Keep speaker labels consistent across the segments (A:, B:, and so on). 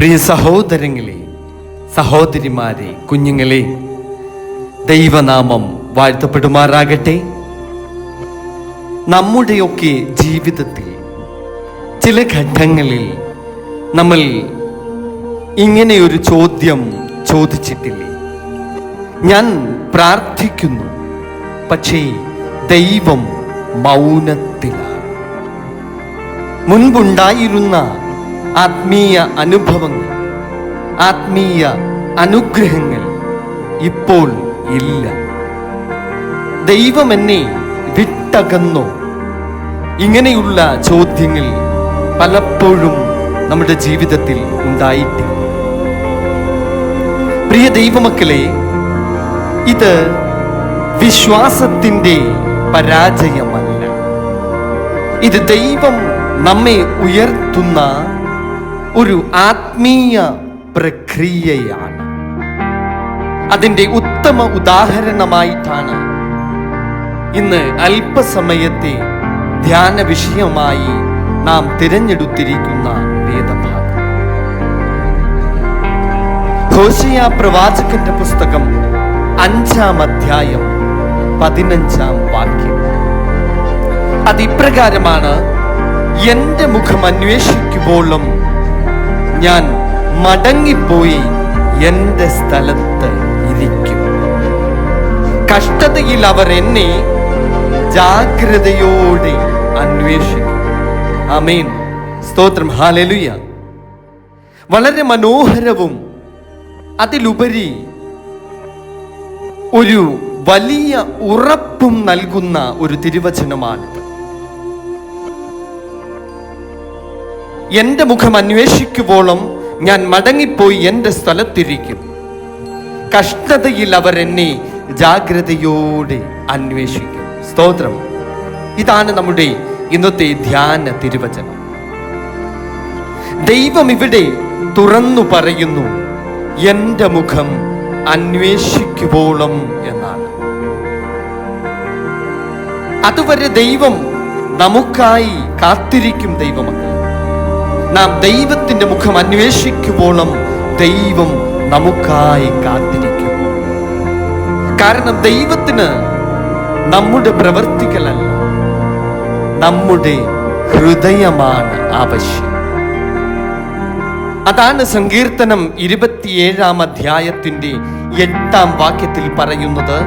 A: പ്രിയ സഹോദരങ്ങളെ സഹോദരിമാരെ കുഞ്ഞുങ്ങളെ ദൈവനാമം വാഴ്ത്തപ്പെടുമാറാകട്ടെ. നമ്മുടെയൊക്കെ ജീവിതത്തിൽ ചില ഘട്ടങ്ങളിൽ നമ്മൾ ഇങ്ങനെ ഒരു ചോദ്യം ചോദിച്ചിട്ടില്ലേ? ഞാൻ പ്രാർത്ഥിക്കുന്നു പക്ഷേ ദൈവം മൗനത്തിലാണ്. മുൻപുണ്ടായിരുന്ന ആത്മീയ അനുഭവങ്ങൾ ആത്മീയ അനുഗ്രഹങ്ങൾ ഇപ്പോൾ ഇല്ല. ദൈവം എന്നെ വിട്ടകന്നോ? ഇങ്ങനെയുള്ള ചോദ്യങ്ങൾ പലപ്പോഴും നമ്മുടെ ജീവിതത്തിൽ ഉണ്ടായിട്ടില്ല. പ്രിയ ദൈവമക്കളെ ഇത് വിശ്വാസത്തിന്റെ പരാജയമല്ല. ഇത് ദൈവം നമ്മെ ഉയർത്തുന്ന ഒരു ആത്മീയ പ്രക്രിയയാണ്. അതിന്റെ ഉത്തമ ഉദാഹരണമായിട്ടാണ് ഇന്ന് അല്പസമയത്തെ ധ്യാന വിഷയമായി നാം തിരഞ്ഞെടുത്തിരിക്കുന്ന വേദഭാഗം. ഹോശിയ പ്രവാചകന്റെ പുസ്തകം അഞ്ചാം അധ്യായം പതിനഞ്ചാം വാക്യം. അതിപ്രകാരമാണ് എന്റെ മുഖം അന്വേഷിക്കുമ്പോഴും ഞാൻ മടങ്ങിപ്പോയി എന്റെ സ്ഥലത്ത് ഇരിക്കും. കഷ്ടതയിൽ അവർ എന്നെ ജാഗ്രതയോടെ അന്വേഷിക്കും. ആമേൻ. സ്തോത്രം. ഹാലലുയ വളരെ മനോഹരവും അതിലുപരി ഒരു വലിയ ഉറപ്പും നൽകുന്ന ഒരു തിരുവചനമാണിത്. എന്റെ മുഖം അന്വേഷിക്കുവോളം ഞാൻ മടങ്ങിപ്പോയി എന്റെ സ്ഥലത്തിരിക്കും. കഷ്ടതയിൽ അവർ എന്നെ ജാഗ്രതയോടെ അന്വേഷിക്കും. സ്തോത്രം. ഇതാണ് നമ്മുടെ ഇന്നത്തെ ധ്യാന തിരുവചനം. ദൈവം ഇവിടെ തുറന്നു പറയുന്നു എന്റെ മുഖം അന്വേഷിക്കുവോളം എന്നാണ്. അതുവരെ ദൈവം നമുക്കായി കാത്തിരിക്കും ദൈവമക്കൾ നാം ദൈവത്തിന്റെ മുഖം അന്വേഷിക്കുവോളം ദൈവം നമുക്കായി കാത്തിരിക്കും. കാരണം ദൈവത്തിന് നമ്മുടെ പ്രവർത്തികളല്ല നമ്മുടെ ഹൃദയമാണ് ആവശ്യം. അതാണ് സങ്കീർത്തനം ഇരുപത്തിയേഴാം അധ്യായത്തിന്റെ എട്ടാം വാക്യത്തിൽ പറയുന്നത്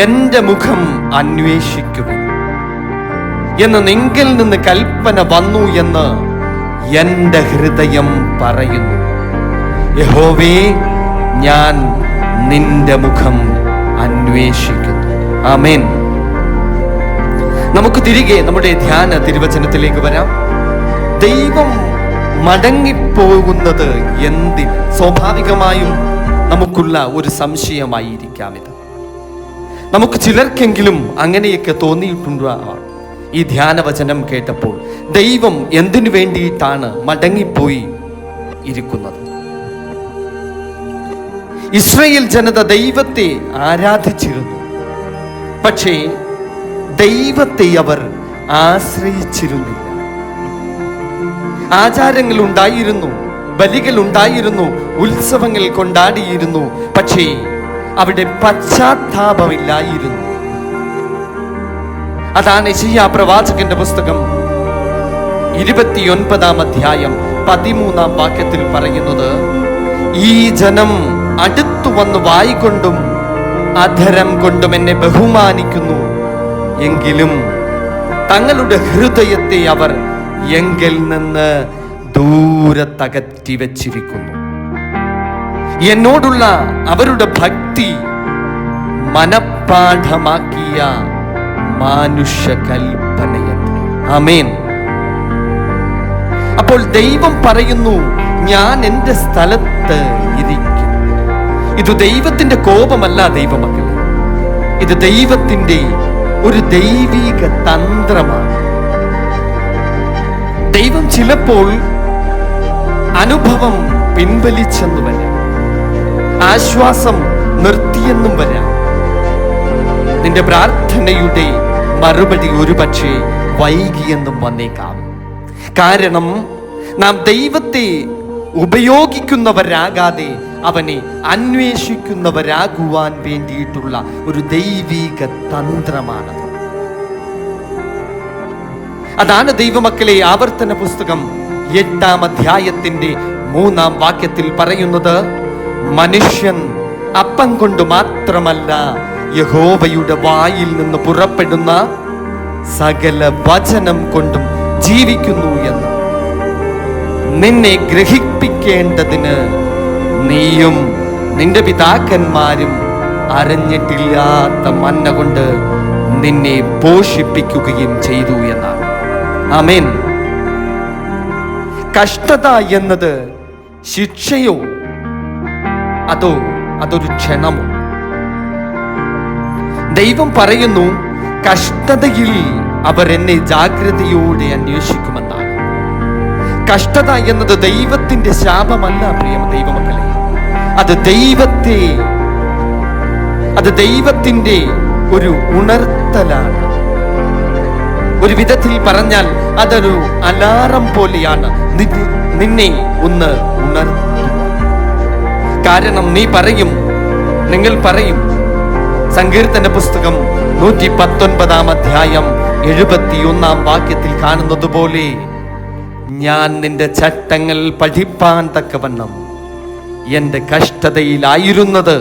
A: എന്റെ മുഖം അന്വേഷിക്കുവിൻ. എന്ന് നിങ്കിൽ നിന്ന് കൽപ്പന വന്നു എന്ന് എന്റെ ഹൃദയം പറയുന്നു യഹോവേ ഞാൻ നിന്റെ മുഖം അന്വേഷിക്കുന്നു. ആമേൻ. നമുക്ക് തിരികെ നമ്മുടെ ധ്യാന തിരുവചനത്തിലേക്ക് വരാം. ദൈവം മടങ്ങിപ്പോകുന്നത് എന്തിന്? സ്വാഭാവികമായും നമുക്കുള്ള ഒരു സംശയമായിരിക്കാം ഇത്. നമുക്ക് ചിലർക്കെങ്കിലും അങ്ങനെയൊക്കെ തോന്നിയിട്ടുണ്ടാവാം. ഈ ധ്യാനവചനം കേട്ടപ്പോൾ ദൈവം എന്തിനു വേണ്ടിയിട്ടാണ് മടങ്ങിപ്പോയി ഇരിക്കുന്നത്? ഇസ്രയേൽ ജനത ദൈവത്തെ ആരാധിച്ചിരുന്നു. പക്ഷേ ദൈവത്തെ അവർ ആശ്രയിച്ചിരുന്നില്ല. ആചാരങ്ങൾ ഉണ്ടായിരുന്നു ബലികൾ ഉണ്ടായിരുന്നു ഉത്സവങ്ങൾ കൊണ്ടാടിയിരുന്നു. പക്ഷേ അവിടെ പശ്ചാത്താപമില്ലായിരുന്നു. അതാണ് പ്രവാചകന്റെ പുസ്തകം. ഇരുപത്തിയൊൻപതാം അധ്യായം പതിമൂന്നാം വാക്യത്തിൽ പറയുന്നത് ഈ ജനം അടുത്തു വന്ന് വായിക്കൊണ്ടും അധരം കൊണ്ടും എന്നെ ബഹുമാനിക്കുന്നു. എങ്കിലും തങ്ങളുടെ ഹൃദയത്തെ അവർ എങ്കിൽ നിന്ന് ദൂരത്തകറ്റി വച്ചിരിക്കുന്നു. എന്നോടുള്ള അവരുടെ ഭക്തി മനപ്പാഠമാക്കിയ മാനുഷ്യ കൽപ്പനയത്രേ അപ്പോൾ ദൈവം പറയുന്നു ഞാൻ എന്റെ സ്ഥലത്ത് ഇരിക്കും. ഇത് ദൈവത്തിന്റെ കോപമല്ല ദൈവമക്കളെ. ഇത് ദൈവത്തിന്റെ ഒരു ദൈവിക തന്ത്രമാണ്. ദൈവം ചിലപ്പോൾ അനുഭവം പിൻവലിച്ചെന്നു വരാം. ആശ്വാസം നിർത്തിയെന്നും വരാം. നിന്റെ പ്രാർത്ഥനയുടെ മറുപടി ഒരുപക്ഷെ വൈകിയെന്നും വന്നേക്കാം. കാരണം നാം ദൈവത്തെ ഉപയോഗിക്കുന്നവരാകാതെ അവനെ അന്വേഷിക്കുന്നവരാകുവാൻ വേണ്ടിയിട്ടുള്ള ഒരു ദൈവീക തന്ത്രമാണത് അതാണ് ദൈവമക്കളെ ആവർത്തന പുസ്തകം എട്ടാം അധ്യായത്തിന്റെ മൂന്നാം വാക്യത്തിൽ പറയുന്നത് മനുഷ്യൻ അപ്പം കൊണ്ട് മാത്രമല്ല യഹോവയുടെ വായിൽ നിന്ന് പുറപ്പെടുന്ന സകല വചനം കൊണ്ടും ജീവിക്കുന്നു എന്ന്. നിന്നെ ഗ്രഹിപ്പിക്കേണ്ടതിന് നീയും നിന്റെ പിതാക്കന്മാരും അറിഞ്ഞിട്ടില്ലാത്ത മന്ന കൊണ്ട് നിന്നെ പോഷിപ്പിക്കുകയും ചെയ്തു എന്നാണ്. അമേൻ കഷ്ടത എന്നത് ശിക്ഷയോ? അതോ അതൊരു ക്ഷണമോ? ദൈവം പറയുന്നു കഷ്ടതയിൽ അവർ എന്നെ ജാഗ്രതയോടെ അന്വേഷിക്കുമെന്നാണ്. കഷ്ടത എന്നത് ദൈവത്തിന്റെ ശാപമല്ല പ്രിയ ദൈവമക്കളെ. അത് ദൈവത്തെ അത് ദൈവത്തിന്റെ ഒരു ഉണർത്തലാണ്. ഒരു വിധത്തിൽ പറഞ്ഞാൽ അതൊരു അലാറം പോലെയാണ്. നിന്നെ ഒന്ന് ഉണർത്തുക. കാരണം നീ പറയും നിങ്ങൾ പറയും സങ്കീർത്തന പുസ്തകം നൂറ്റി പത്തൊൻപതാം അധ്യായം എഴുപത്തിയൊന്നാം വാക്യത്തിൽ കാണുന്നത് പോലെ ഞാൻ നിന്റെ ചട്ടങ്ങൾ പഠിപ്പാൻ തക്കവണ്ണം എന്റെ കഷ്ടതയിലായിരുന്നത്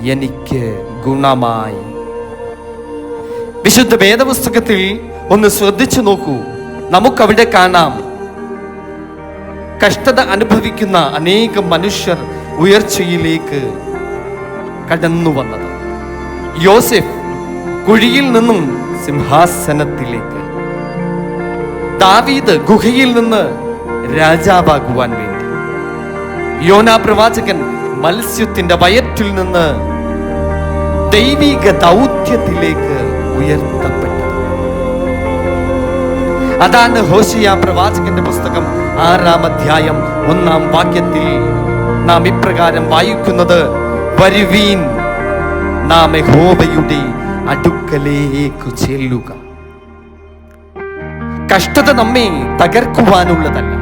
A: എനിക്ക് ഗുണമായി. വിശുദ്ധ വേദപുസ്തകത്തിൽ ഒന്ന് ശ്രദ്ധിച്ചു നോക്കൂ. നമുക്കവിടെ കാണാം കഷ്ടത അനുഭവിക്കുന്ന അനേകം മനുഷ്യർ ഉയർച്ചയിലേക്ക് കടന്നു വന്നത് യോസെഫ് കുഴിയിൽ നിന്നും സിംഹാസനത്തിലേക്ക്. ദാവീദ് ഗുഹയിൽ നിന്ന് രാജാവാകുവാൻ വേണ്ടി. യോനാ പ്രവാചകൻ മത്സ്യത്തിന്റെ വയറ്റിൽ നിന്ന് ദൈവിക ദൗത്യത്തിലേക്ക് ഉയർത്തപ്പെട്ടത്. അതാണ് ഹോഷിയ പ്രവാചകന്റെ പുസ്തകം ആറാം അധ്യായം ഒന്നാം വാക്യത്തിൽ നാം ഇപ്രകാരം വായിക്കുന്നത് വരുവീൻ നാം അടുക്കലേക്ക് ചെല്ലുക. കഷ്ടത നമ്മെ തകർക്കുവാനുള്ളതല്ല.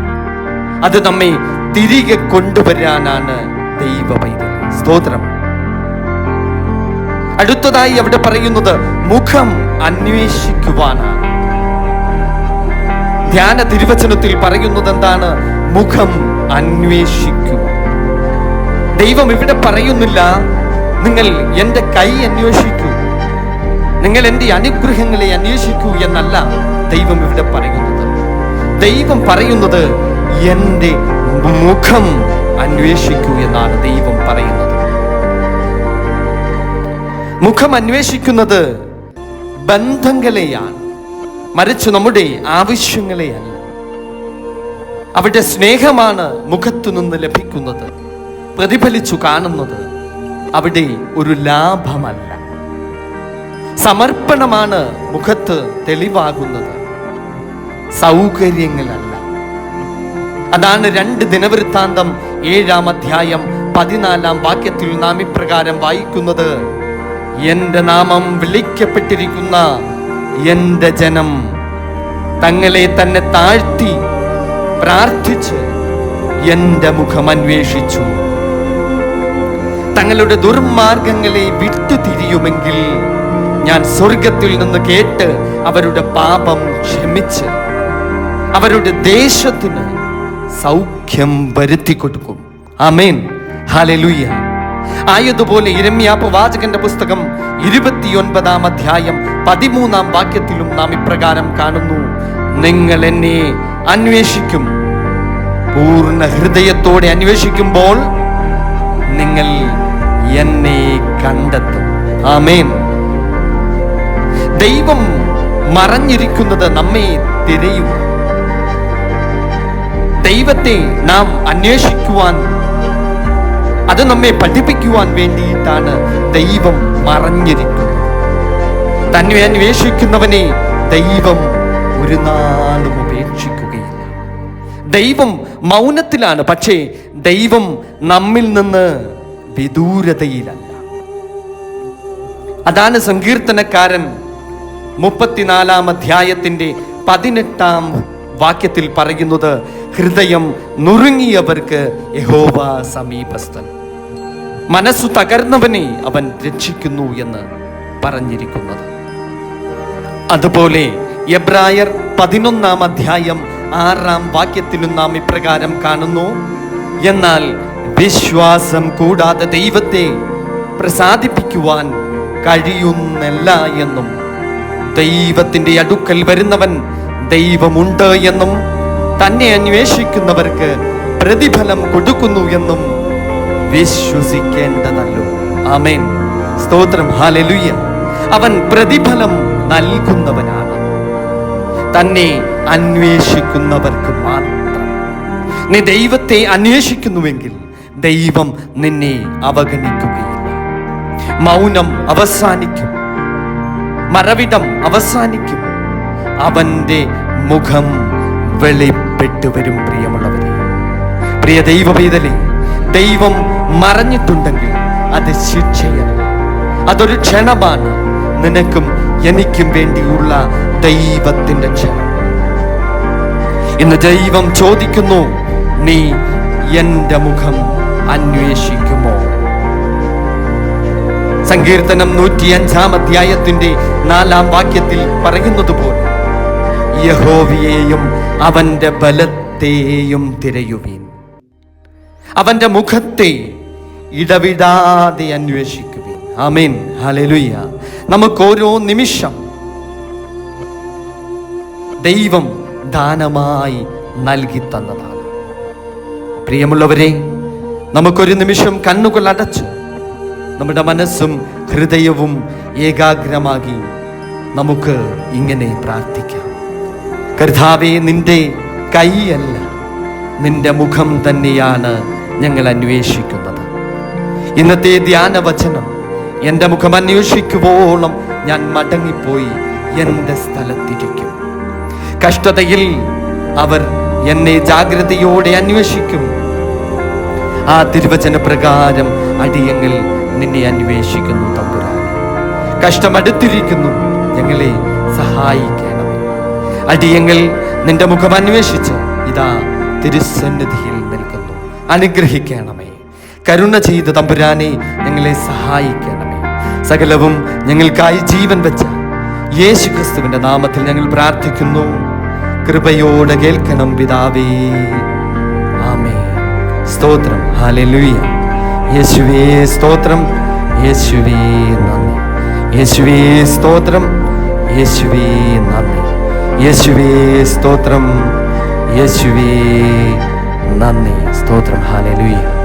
A: അത് നമ്മെ തിരികെ കൊണ്ടുവരാനാണ് ദൈവ സ്തോത്രം. അടുത്തതായി അവിടെ പറയുന്നത് മുഖം അന്വേഷിക്കുവാനാണ്. ധ്യാന തിരുവചനത്തിൽ പറയുന്നത് എന്താണ് മുഖം അന്വേഷിക്കുക. ദൈവം ഇവിടെ പറയുന്നില്ല നിങ്ങൾ എന്റെ കൈ അന്വേഷിക്കൂ. നിങ്ങൾ എന്റെ അനുഗ്രഹങ്ങളെ അന്വേഷിക്കൂ എന്നല്ല ദൈവം ഇവിടെ പറയുന്നത്. ദൈവം പറയുന്നത് എന്റെ മുഖം അന്വേഷിക്കൂ എന്നാണ് ദൈവം പറയുന്നത്. മുഖം അന്വേഷിക്കുന്നത് ബന്ധങ്ങളെയാണ്. മറിച്ച് നമ്മുടെ ആവശ്യങ്ങളെയല്ല. അവിടെ സ്നേഹമാണ് മുഖത്തു നിന്ന് ലഭിക്കുന്നത്. പ്രതിഫലിച്ചു കാണുന്നത്. അവിടെ ഒരു ലാഭമല്ല. സമർപ്പണമാണ് മുഖത്ത് തെളിവാകുന്നത്. സൗകര്യങ്ങളല്ല. അതാണ് രണ്ട് ദിനവൃത്താന്തം ഏഴാം അധ്യായം പതിനാലാം വാക്യത്തിൽ നാം ഇപ്രകാരം വായിക്കുന്നത്. എന്റെ നാമം വിളിക്കപ്പെട്ടിരിക്കുന്ന എന്റെ ജനം തങ്ങളെ തന്നെ താഴ്ത്തി പ്രാർത്ഥിച്ച് എന്റെ മുഖം അന്വേഷിച്ചു. തങ്ങളുടെ ദുർമാർഗങ്ങളെ വിട്ടു തിരിയുമെങ്കിൽ ഞാൻ സ്വർഗത്തിൽ നിന്ന് കേട്ട് അവരുടെ പാപം ക്ഷമിച്ച് അവരുടെ ദേശത്തിന് സൗഖ്യം വരുത്തി കൊടുക്കും. അമേൻ ഹലലുയ്യ ആയതുപോലെ ഇരമ്യാപ്പ് വാചകന്റെ പുസ്തകം ഇരുപത്തിയൊൻപതാം അധ്യായം പതിമൂന്നാം വാക്യത്തിലും നാം ഇപ്രകാരം കാണുന്നു. നിങ്ങൾ എന്നെ അന്വേഷിക്കും. പൂർണ ഹൃദയത്തോടെ അന്വേഷിക്കുമ്പോൾ നിങ്ങൾ എന്നെ കണ്ടെത്തും. ആമേൻ. ദൈവം മറഞ്ഞിരിക്കുന്നത് നമ്മെ തിരയും. ദൈവത്തെ നാം അന്വേഷിക്കുവാൻ അത് നമ്മെ പഠിപ്പിക്കുവാൻ വേണ്ടിയിട്ടാണ് ദൈവം മറഞ്ഞിരിക്കുന്നത്. തന്നെ അന്വേഷിക്കുന്നവനെ ദൈവം ഒരു നാളും ഉപേക്ഷിക്കുകയില്ല. ദൈവം മൗനത്തിലാണ് പക്ഷേ ദൈവം നമ്മിൽ നിന്ന് വിദൂരതയിലല്ല. അതാണ് സങ്കീർത്തനക്കാരൻ മുപ്പത്തിനാലാം അധ്യായത്തിന്റെ പതിനെട്ടാം വാക്യത്തിൽ പറയുന്നത് ഹൃദയം നുറുങ്ങിയവർക്ക് യഹോവ സമീപസ്ഥൻ. മനസ്സു തകർന്നവനെ അവൻ രക്ഷിക്കുന്നു എന്ന് പറഞ്ഞിരിക്കുന്നത്. അതുപോലെ എബ്രായർ പതിനൊന്നാം അധ്യായം ആറാം വാക്യത്തിലും നാം ഇപ്രകാരം കാണുന്നു എന്നാൽ വിശ്വാസം കൂടാതെ ദൈവത്തെ പ്രസാദിപ്പിക്കുവാൻ കഴിയുന്നില്ല എന്നും ദൈവത്തിന്റെ അടുക്കൽ വരുന്നവൻ ദൈവമുണ്ട് എന്നും തന്നെ അന്വേഷിക്കുന്നവർക്ക് പ്രതിഫലം കൊടുക്കുന്നു എന്നും വിശ്വസിക്കേണ്ടതല്ലോ. ആമേൻ. സ്തോത്രം. ഹാലലുയ്യ അവൻ പ്രതിഫലം നൽകുന്നവനാണ്. തന്നെ അന്വേഷിക്കുന്നവർക്ക് മാത്രം. നീ ദൈവത്തെ അന്വേഷിക്കുന്നുവെങ്കിൽ ദൈവം നിന്നെ അവഗണിക്കുകയില്ല. മൗനം അവസാനിക്കും. മറവിടം അവസാനിക്കും. അവന്റെ മുഖം വെളിപ്പെട്ടു വരും പ്രിയമുള്ളവരെ. പ്രിയ ദൈവപൈതലേ ദൈവം മറഞ്ഞിട്ടുണ്ടെങ്കിൽ അത് ശിക്ഷയല്ല. അതൊരു ക്ഷണമാണ്. നിനക്കും എനിക്കും വേണ്ടിയുള്ള ദൈവത്തിന്റെ ക്ഷണം. ഇന്ന് ദൈവം ചോദിക്കുന്നു നീ എന്റെ മുഖം അന്വേഷിക്കുമോ? സങ്കീർത്തനം നൂറ്റി അഞ്ചാം അധ്യായത്തിന്റെ നാലാം വാക്യത്തിൽ പറയുന്നത് പോലെ യഹോവയെയും അവന്റെ ബലത്തെയും തിരയുവീൻ. അവന്റെ മുഖത്തെ ഇടവിടാതെ അന്വേഷിക്കുവിൻ. ആമേൻ. ഹലലുയ്യ നമുക്ക് ഓരോ നിമിഷം ദൈവം ദാനമായി നൽകി തന്നതാണ്. പ്രിയമുള്ളവരെ നമുക്കൊരു നിമിഷം കണ്ണുകൾ അടച്ചു. നമ്മുടെ മനസ്സും ഹൃദയവും ഏകാഗ്രമാകി നമുക്ക് ഇങ്ങനെ പ്രാർത്ഥിക്കാം. കർത്താവെ നിന്റെ കൈയല്ല നിന്റെ മുഖം തന്നെയാണ് ഞങ്ങൾ അന്വേഷിക്കുന്നത്. ഇന്നത്തെ ധ്യാനവചനം എന്റെ മുഖം അന്വേഷിക്കുവോളം ഞാൻ മടങ്ങിപ്പോയി എന്റെ സ്ഥലത്തിരിക്കും. കഷ്ടതയിൽ അവർ എന്നെ ജാഗ്രതയോടെ അന്വേഷിക്കും. ആ തിരുവചന പ്രകാരം അടിയങ്ങൾ നിന്നെ അന്വേഷിക്കുന്നു തമ്പുരാൻ കഷ്ടമടുത്തിരിക്കുന്നു ഞങ്ങളെ സഹായിക്കണമേ അടിയങ്ങൾ നിന്റെ മുഖം അന്വേഷിച്ച് ഇതാ തിരുസന്നിധിയിൽ നിൽക്കുന്നു. അനുഗ്രഹിക്കണമേ. കരുണ ചെയ്ത് തമ്പുരാനെ ഞങ്ങളെ സഹായിക്കണമേ. സകലവും ഞങ്ങൾക്കായി ജീവൻ വെച്ച യേശു ക്രിസ്തുവിന്റെ നാമത്തിൽ ഞങ്ങൾ പ്രാർത്ഥിക്കുന്നു. കൃപയോടെ കേൾക്കണം പിതാവേ. സ്തോത്രം. ഹാലലുയ യേശുവേ സ്തോത്രം. യേശുവേ നന്ദി. യേശുവേ സ്തോത്രം. യേശുവേ നന്ദി. യേശുവേ സ്തോത്രം. യേശുവേ നന്ദി. സ്തോത്രം. ഹാലലുയ